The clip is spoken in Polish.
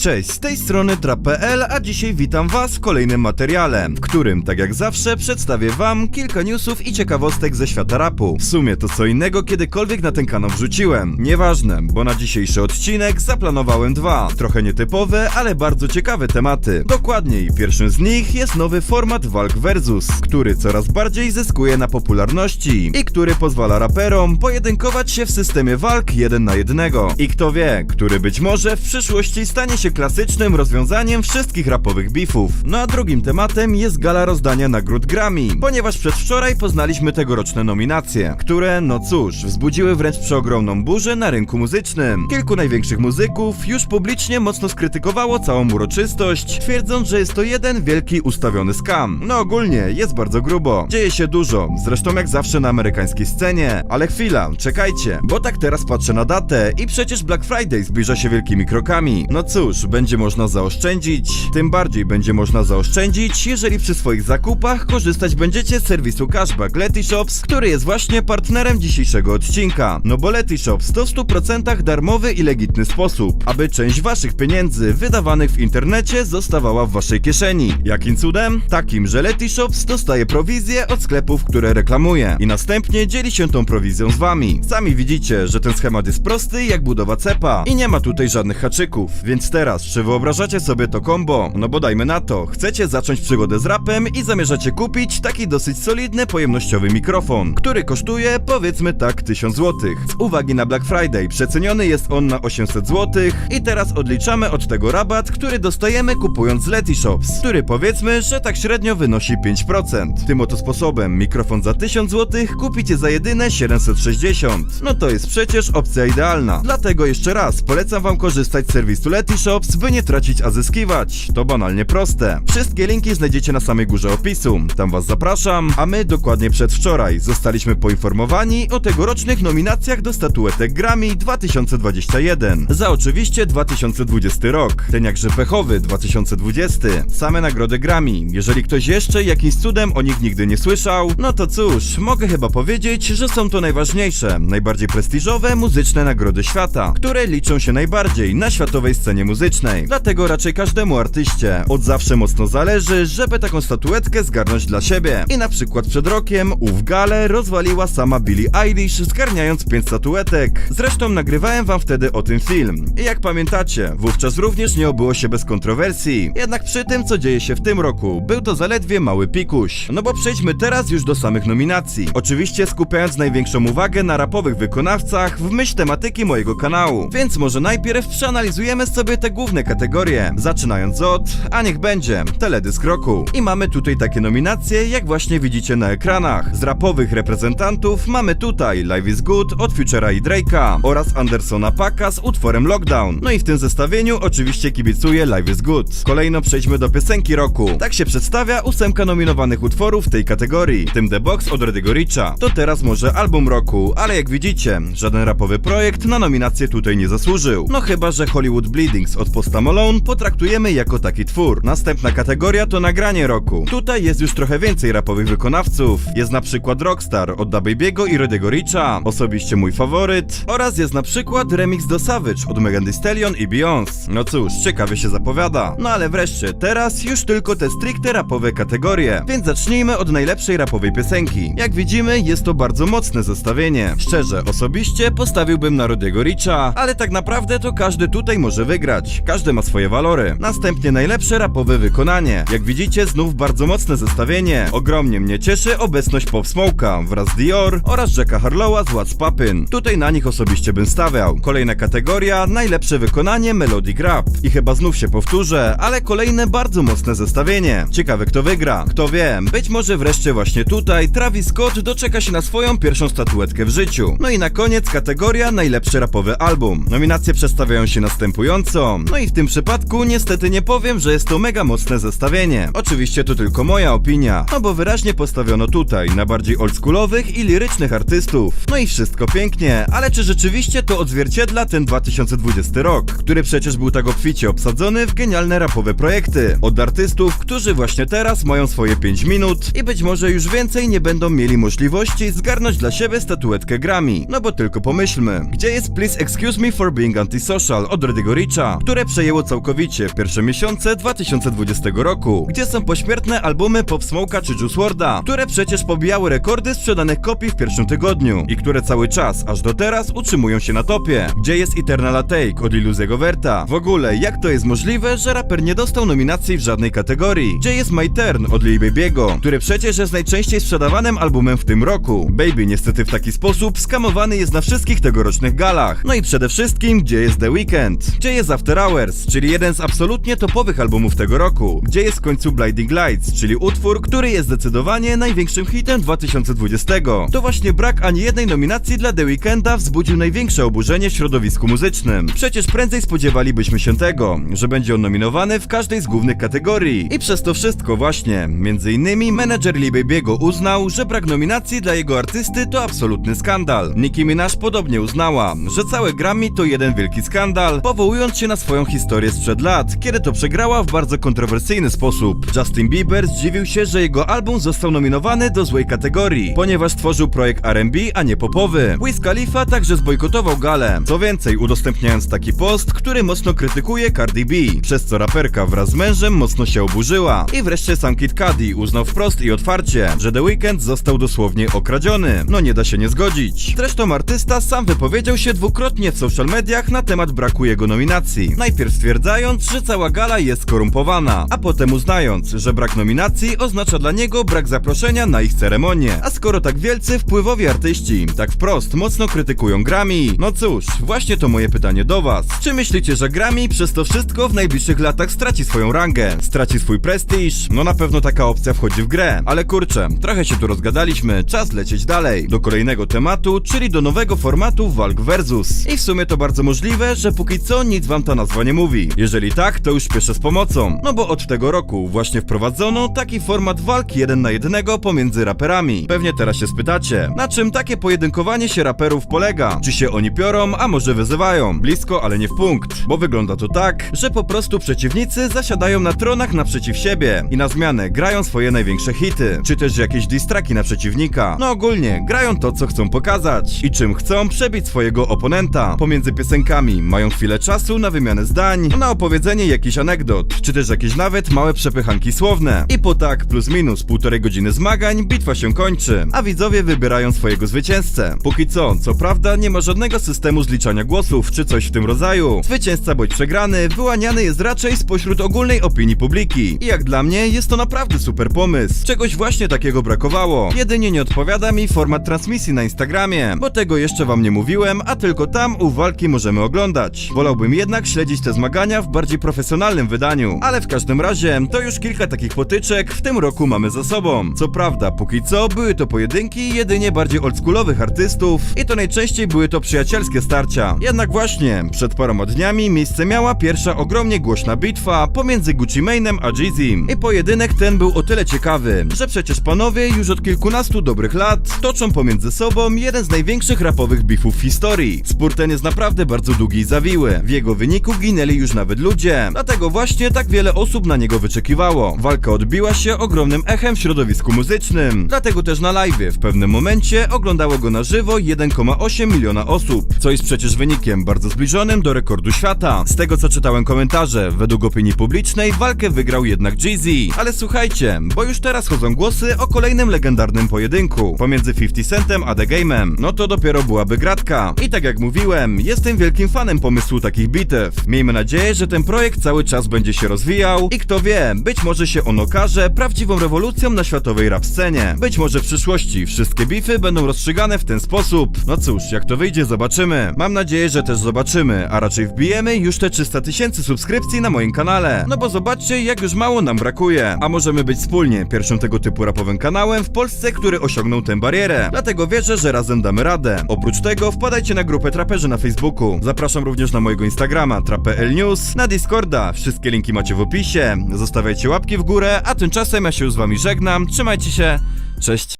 Cześć, z tej strony Trap.pl, a dzisiaj witam was w kolejnym materiale, w którym, tak jak zawsze, przedstawię wam kilka newsów i ciekawostek ze świata rapu. W sumie to co innego kiedykolwiek na ten kanał wrzuciłem. Nieważne, bo na dzisiejszy odcinek zaplanowałem dwa, trochę nietypowe, ale bardzo ciekawe tematy. Dokładniej, pierwszym z nich jest nowy format walk versus, który coraz bardziej zyskuje na popularności i który pozwala raperom pojedynkować się w systemie walk jeden na jednego. I kto wie, który być może w przyszłości stanie się klasycznym rozwiązaniem wszystkich rapowych beefów. No a drugim tematem jest gala rozdania nagród Grammy, ponieważ przedwczoraj poznaliśmy tegoroczne nominacje, które, no cóż, wzbudziły wręcz przeogromną burzę na rynku muzycznym. Kilku największych muzyków już publicznie mocno skrytykowało całą uroczystość, twierdząc, że jest to jeden wielki ustawiony skam. No ogólnie, jest bardzo grubo. Dzieje się dużo, zresztą jak zawsze na amerykańskiej scenie. Ale chwila, czekajcie, bo tak teraz patrzę na datę i przecież Black Friday zbliża się wielkimi krokami. No cóż, będzie można zaoszczędzić. Tym bardziej będzie można zaoszczędzić, jeżeli przy swoich zakupach korzystać będziecie z serwisu Cashback Letty Shops, który jest właśnie partnerem dzisiejszego odcinka. No bo Letty Shops to w 100% darmowy i legitny sposób, aby część waszych pieniędzy wydawanych w internecie zostawała w waszej kieszeni. Jakim cudem? Takim, że Letty Shops dostaje prowizję od sklepów, które reklamuje i następnie dzieli się tą prowizją z wami. Sami widzicie, że ten schemat jest prosty jak budowa cepa i nie ma tutaj żadnych haczyków. Więc teraz, czy wyobrażacie sobie to combo? No bo dajmy na to, chcecie zacząć przygodę z rapem i zamierzacie kupić taki dosyć solidny pojemnościowy mikrofon, który kosztuje powiedzmy tak 1000 zł. Z uwagi na Black Friday przeceniony jest on na 800 zł i teraz odliczamy od tego rabat, który dostajemy kupując z Letty Shops, który powiedzmy, że tak średnio wynosi 5%. Tym oto sposobem mikrofon za 1000 zł kupicie za jedyne 760. No to jest przecież opcja idealna. Dlatego jeszcze raz polecam wam korzystać z serwisu Letty Shops, by nie tracić, a zyskiwać. To banalnie proste. Wszystkie linki znajdziecie na samej górze opisu. Tam was zapraszam, a my dokładnie przedwczoraj zostaliśmy poinformowani o tegorocznych nominacjach do statuetek Grammy 2021. Za oczywiście 2020 rok. Ten jakże pechowy 2020. Same nagrody Grammy. Jeżeli ktoś jeszcze jakimś cudem o nich nigdy nie słyszał, no to cóż, mogę chyba powiedzieć, że są to najważniejsze, najbardziej prestiżowe muzyczne nagrody świata, które liczą się najbardziej na światowej scenie muzycznej. Dlatego raczej każdemu artyście od zawsze mocno zależy, żeby taką statuetkę zgarnąć dla siebie. I na przykład przed rokiem ów galę rozwaliła sama Billie Eilish, zgarniając 5 statuetek. Zresztą nagrywałem wam wtedy o tym film. I jak pamiętacie, wówczas również nie obyło się bez kontrowersji. Jednak przy tym, co dzieje się w tym roku, był to zaledwie mały pikuś. No bo przejdźmy teraz już do samych nominacji. Oczywiście skupiając największą uwagę na rapowych wykonawcach w myśl tematyki mojego kanału. Więc może najpierw przeanalizujemy sobie te główne kategorie. Zaczynając od, a niech będzie, teledysk roku. I mamy tutaj takie nominacje, jak właśnie widzicie na ekranach. Z rapowych reprezentantów mamy tutaj Live is Good od Futura i Drake'a oraz Andersona Paka z utworem Lockdown. No i w tym zestawieniu oczywiście kibicuję Live is Good. Kolejno przejdźmy do piosenki roku. Tak się przedstawia ósemka nominowanych utworów w tej kategorii, w tym The Box od Redygo Richa. To teraz może album roku, ale jak widzicie, żaden rapowy projekt na nominację tutaj nie zasłużył. No chyba, że Hollywood Bleedings od Posta Malone potraktujemy jako taki twór. Następna kategoria to nagranie roku. Tutaj jest już trochę więcej rapowych wykonawców. Jest na przykład Rockstar od Da i Redygo Richa, osobiście mój faworyt. Oraz jest na przykład remix do Savage od Megan Thee Stallion i Beyoncé. No cóż, ciekawie się zapowiada. No ale wreszcie, teraz już tylko te stricte rapowe kategorie. Więc zacznijmy od najlepszej rapowej piosenki. Jak widzimy, jest to bardzo mocne zestawienie. Szczerze, osobiście postawiłbym na Rodego Richa, ale tak naprawdę to każdy tutaj może wygrać. Każdy ma swoje walory. Następnie najlepsze rapowe wykonanie. Jak widzicie, znów bardzo mocne zestawienie. Ogromnie mnie cieszy obecność Pop Smoke'a wraz z Dior oraz Jacka Harlowa z What's Poppin'. Tutaj na nich osobiście bym stawiał. Kolejna kategoria, najlepsze wykonanie Melodic Rap. I chyba znów się powtórzę, ale kolejne bardzo mocne zestawienie. Ciekawe kto wygra. Kto wie, być może wreszcie właśnie tutaj Travis Scott doczeka się na swoją pierwszą statuetkę w życiu. No i na koniec kategoria najlepszy rapowy album. Nominacje przedstawiają się następująco. No i w tym przypadku niestety nie powiem, że jest to mega mocne zestawienie. Oczywiście to tylko moja opinia, no bo wyraźnie postawiono tutaj na bardziej oldschoolowych i lirycznych artystów. No i wszystko pięknie, ale czy rzeczywiście to odzwierciedla ten 2020 rok, który przecież był tak obficie obsadzony w genialne rapowe projekty od artystów, którzy właśnie teraz mają swoje 5 minut i być może już więcej nie będą mieli możliwości zgarnąć dla siebie statuetkę Grammy. No bo tylko pomyślmy, gdzie jest Please Excuse Me for Being Antisocial od Redygo Richa, które przejęło całkowicie pierwsze miesiące 2020 roku, gdzie są pośmiertne albumy Pop Smoke'a czy Juice WRLD'a, które przecież pobijały rekordy sprzedanych kopii w pierwszym tygodniu i które cały czas, aż do teraz, utrzymują się na topie. Gdzie jest Eternal Take od Iluzego Verta? W ogóle, jak to jest możliwe, że raper nie dostał nominacji w żadnej kategorii? Gdzie jest My Turn od Lil Baby'ego, który przecież jest najczęściej sprzedawanym albumem w tym roku? Baby niestety w taki sposób skamowany jest na wszystkich tegorocznych galach. No i przede wszystkim, gdzie jest The Weeknd? Gdzie jest After Hours, czyli jeden z absolutnie topowych albumów tego roku? Gdzie jest w końcu Blinding Lights, czyli utwór, który jest zdecydowanie największym hitem 2020? To właśnie brak ani jednej nominacji dla The Weeknda wzbudził największe oburzenie w środowisku muzycznym. Przecież prędzej spodziewalibyśmy się tego, że będzie on nominowany w każdej z głównych kategorii. I przez to wszystko właśnie, między innymi menedżer Lee Baby'ego uznał, że brak nominacji dla jego artysty to absolutny skandal. Nicki Minaj podobnie uznała, że całe Grammy to jeden wielki skandal, powołując się na swoją historię sprzed lat, kiedy to przegrała w bardzo kontrowersyjny sposób. Justin Bieber zdziwił się, że jego album został nominowany do złej kategorii, ponieważ tworzył projekt R&B, a nie popowy. Wiz Khalifa także zbojkotował galę. Co więcej, udostępniając taki post, który mocno krytykuje Cardi B, przez co raperka wraz z mężem mocno się oburzyła. I wreszcie sam Kid Cudi uznał wprost i otwarcie, że The Weeknd został dosłownie okradziony. No nie da się nie zgodzić. Zresztą artysta sam wypowiedział się dwukrotnie w social mediach na temat braku jego nominacji. Najpierw stwierdzając, że cała gala jest skorumpowana, a potem uznając, że brak nominacji oznacza dla niego brak zaproszenia na ich ceremonię. A skoro tak wielcy, wpływowi artyści tak wprost mocno krytykują Grammy, no cóż, właśnie to moje pytanie do was. Czy myślicie, że Grammy przez to wszystko w najbliższych latach straci swoją rangę? Straci swój prestiż? No na pewno taka opcja wchodzi w grę. Ale kurczę, trochę się tu rozgadaliśmy, czas lecieć dalej. Do kolejnego tematu, czyli do nowego formatu walk versus. I w sumie to bardzo możliwe, że póki co nic wam ta nazwa nie mówi. Jeżeli tak, to już spieszę z pomocą. No bo od tego roku właśnie wprowadzono taki format walki jeden na jednego pomiędzy raperami. Pewnie teraz się spytacie, na czym takie pojedynkowanie się raperów polega? Czy się oni piorą, a może wyzywają? Blisko, ale nie w punkt. Bo wygląda to tak, że po prostu przeciwnicy zasiadają na tronach naprzeciw siebie i na zmianę grają swoje największe hity. Czy też jakieś distraki na przeciwnika. No ogólnie, grają to, co chcą pokazać i czym chcą przebić swojego oponenta. Pomiędzy piosenkami mają chwilę czasu na wymianę zdań, na opowiedzenie jakichś anegdot, czy też jakieś nawet małe przepychanki słowne. I po tak plus minus półtorej godziny zmagań bitwa się kończy, a widzowie wybierają swojego zwycięzcę. Póki co, co prawda nie ma żadnego systemu zliczania głosów, czy coś w tym rodzaju. Zwycięzca bądź przegrany wyłaniany jest raczej spośród ogólnej opinii publiki. I jak dla mnie jest to naprawdę super pomysł. Czegoś właśnie takiego brakowało. Jedynie nie odpowiada mi format transmisji na Instagramie, bo tego jeszcze wam nie mówiłem, a tylko tam u walki możemy oglądać. Wolałbym jednak śledzić te zmagania w bardziej profesjonalnym wydaniu, ale w każdym razie to już kilka takich potyczek w tym roku mamy za sobą. Co prawda, póki co były to pojedynki jedynie bardziej oldschoolowych artystów i to najczęściej były to przyjacielskie starcia. Jednak właśnie, przed paroma dniami miejsce miała pierwsza ogromnie głośna bitwa pomiędzy Gucci Mane'em a Jeezym. I pojedynek ten był o tyle ciekawy, że przecież panowie już od kilkunastu dobrych lat toczą pomiędzy sobą jeden z największych rapowych beefów w historii. Spór ten jest naprawdę bardzo długi i zawiły. W jego wyniku ginęli już nawet ludzie. Dlatego właśnie tak wiele osób na niego wyczekiwało. Walka odbiła się ogromnym echem w środowisku muzycznym. Dlatego też na live w pewnym momencie oglądało go na żywo 1,8 miliona osób, co jest przecież wynikiem bardzo zbliżonym do rekordu świata. Z tego co czytałem komentarze, według opinii publicznej walkę wygrał jednak Jeezy. Ale słuchajcie, bo już teraz chodzą głosy o kolejnym legendarnym pojedynku pomiędzy 50 Centem a The Game'em. No to dopiero byłaby gratka. I tak jak mówiłem, jestem wielkim fanem pomysłu takich bitew. Miejmy nadzieję, że ten projekt cały czas będzie się rozwijał i kto wie, być może się on okaże prawdziwą rewolucją na światowej rap scenie. Być może w przyszłości wszystkie bify będą rozstrzygane w ten sposób. No cóż, jak to wyjdzie, zobaczymy. Mam nadzieję, że też zobaczymy, a raczej wbijemy już te 300 tysięcy subskrypcji na moim kanale. No bo zobaczcie, jak już mało nam brakuje. A możemy być wspólnie pierwszym tego typu rapowym kanałem w Polsce, który osiągnął tę barierę. Dlatego wierzę, że razem damy radę. Oprócz tego wpadajcie na grupę traperzy na Facebooku. Zapraszam również na mojego Instagrama trapel news, na Discorda. Wszystkie linki macie w opisie. Zostawiajcie łapki w górę, a tymczasem ja się z wami żegnam. Trzymajcie się. Cześć.